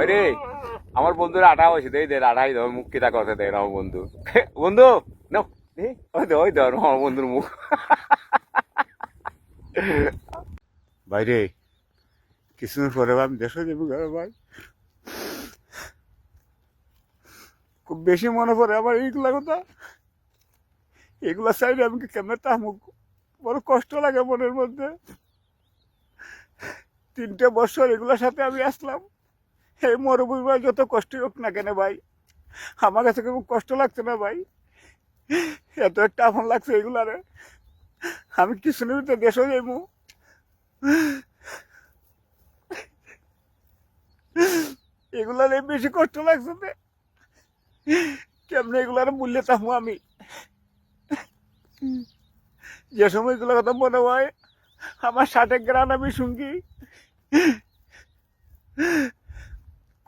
ভাই রে, আমার বন্ধুর আঠা হয়েছে দেই দে আঠাই দাও মুখ কিতা করতে দেয় আমার বন্ধু। বন্ধু ওই ওই দে আমার বন্ধুর মুখ। ভাই রে, কিছুদিন পরে আমি দেশে যাব ভাই? খুব বেশি মনে পড়ে আমার এইগুলা কথা। এগুলা চাইলে আমি কেমন মুখ বড় কষ্ট লাগে মনের মধ্যে। তিনটে বছর এগুলোর সাথে আমি আসলাম। এই মরুভূমি ভাই, যত কষ্টই হোক না কেন ভাই? আমার কাছে খুব কষ্ট লাগছে না ভাই? এত একটা আপন লাগছে এগুলারে আমি কিছু নিতে দেশও যাইমু এগুলার বেশি কষ্ট লাগছে না কেমনে এগুলার মূল্য তামু আমি? যে সময় এগুলো কথা মনে হয়, আমার ষাটে গ্রান আমি শুনকি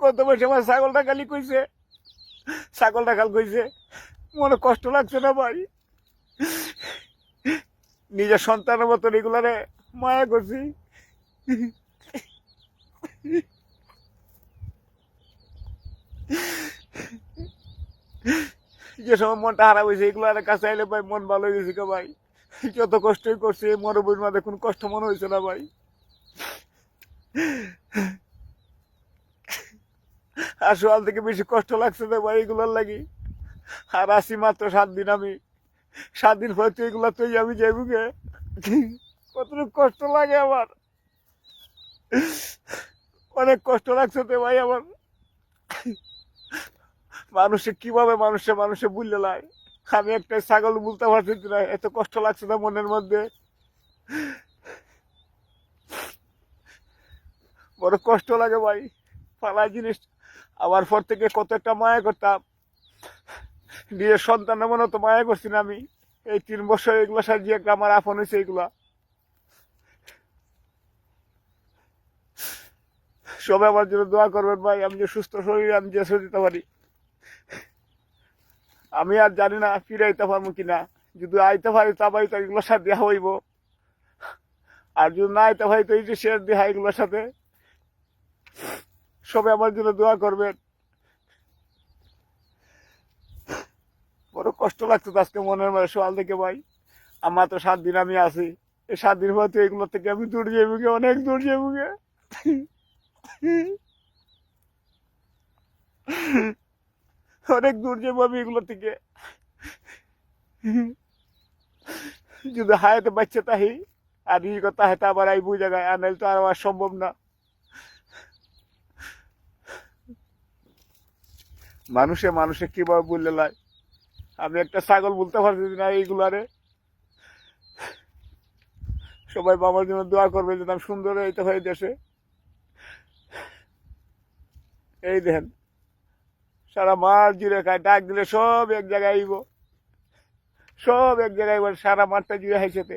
কত বছর আমার ছাগলটা খালি কইছে। ছাগলটা খাল কইছে। মনে কষ্ট লাগছে না ভাই? নিজের সন্তানের মতন এগুলারে মায়া করছি। যে সময় মনটা হারা হয়েছে এগুলার কাছে আইলে ভাই মন ভালো হয়ে গেছে ভাই। যত কষ্টই করছে মরুভূমির মধ্যে কোনো কষ্ট মনে হয়েছে না ভাই। আর সকাল থেকে বেশি কষ্ট লাগছে না ভাই এগুলোর লাগি। আর আসি মাত্র সাত দিন আমি। সাত দিন পরে তো এগুলা তুই আমি যাইবো গে। কতটুকু কষ্ট লাগে আমার। অনেক কষ্ট লাগছে তো ভাই আমার। মানুষে কীভাবে মানুষে মানুষে বুঝলে লাই। আমি একটা ছাগল বলতে পারছি না, এত কষ্ট লাগছে না মনের মধ্যে। বড় কষ্ট লাগে ভাই। পালা জিনিস আবার পর থেকে কত একটা মায়া করতাম। নিজের সন্তানের মনে তো মায়া করছি না আমি। এই তিন বছর এগুলো সাজিয়ে একটা আমার আপন হয়েছে এগুলা। সবাই আমার জন্য দোয়া করবেন ভাই, আমি যে সুস্থ শরীরে, আমি যে দিতে পারি। আমি আর জানি না ফিরে আইতে পারব কিনা। যদি আইতে পারি তবে তো এগুলোর সাথে দেওয়া হইব। আর যদি না আইতে পারি, তো এই যে শেয়ার দেহা এগুলোর সাথে। সবাই আমার জন্য দোয়া করবেন। বড় কষ্ট লাগতো আজকে মনের মধ্যে, সকাল থেকে ভাই। আমার তো সাত দিন আমি আছি। এই সাত দিন পর তো এগুলোর থেকে আমি দূর যাইব গে, অনেক দূর যাইব গে। অনেক দূর যাব আমি এগুলো থেকে। যদি হায়াতে বাচ্চা তাহি আর ই কথা হাতে আবার আইবু জায়গায়, আর নাহলে তো আর আমার সম্ভব না। মানুষে মানুষে কীভাবে বললে লাই? আমি একটা ছাগল বলতে পারছি না এইগুলো এইগুলারে। সবাই বাবার জন্য দোয়া করবে যে আমি সুন্দর হইতে হয় দেশে। এই দেখেন, সারা মাঠ জুড়ে খায়, ডাক দিলে সব এক জায়গায় আইব। সব এক জায়গায় সারা মাঠটা জুড়ে হাইছেতে